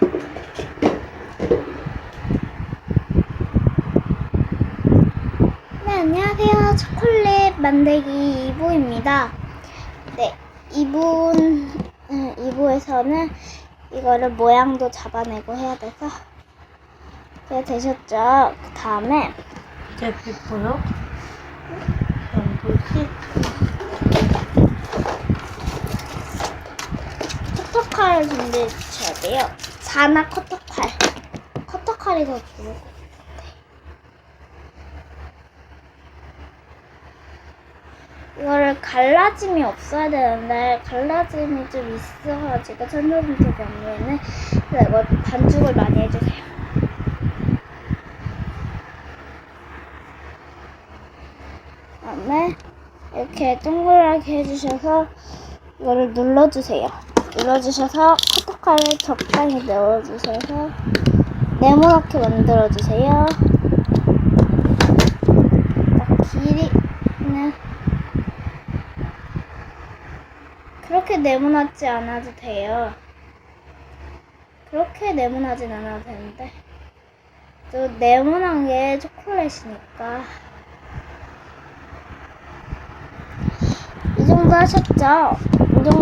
네, 안녕하세요. 초콜릿 만들기 2부입니다. 네, 2부, 2부에서는 이거를 모양도 잡아내고 해야 돼서 이제 되셨죠? 그 다음에 이제 비포요? 연불씨? 커터칼을 준비해 주셔야 돼요. 자나 커터칼. 커터칼이 더 좋을 것 같아요. 이거를 갈라짐이 없어야 되는데 갈라짐이 좀 있어가지고 천조분석 경우에는 그래서 이거 반죽을 많이 해주세요. 그다음에 이렇게 동그랗게 해주셔서 이거를 눌러주세요. 눌러주셔서 커터칼을 적당히 넣어주셔서 네모나게 만들어주세요. 딱 길이는 그렇게 네모나지 않아도 돼요. 그렇게 네모나진 않아도 되는데 또 네모난 게 초콜릿이니까 이 정도 하셨죠?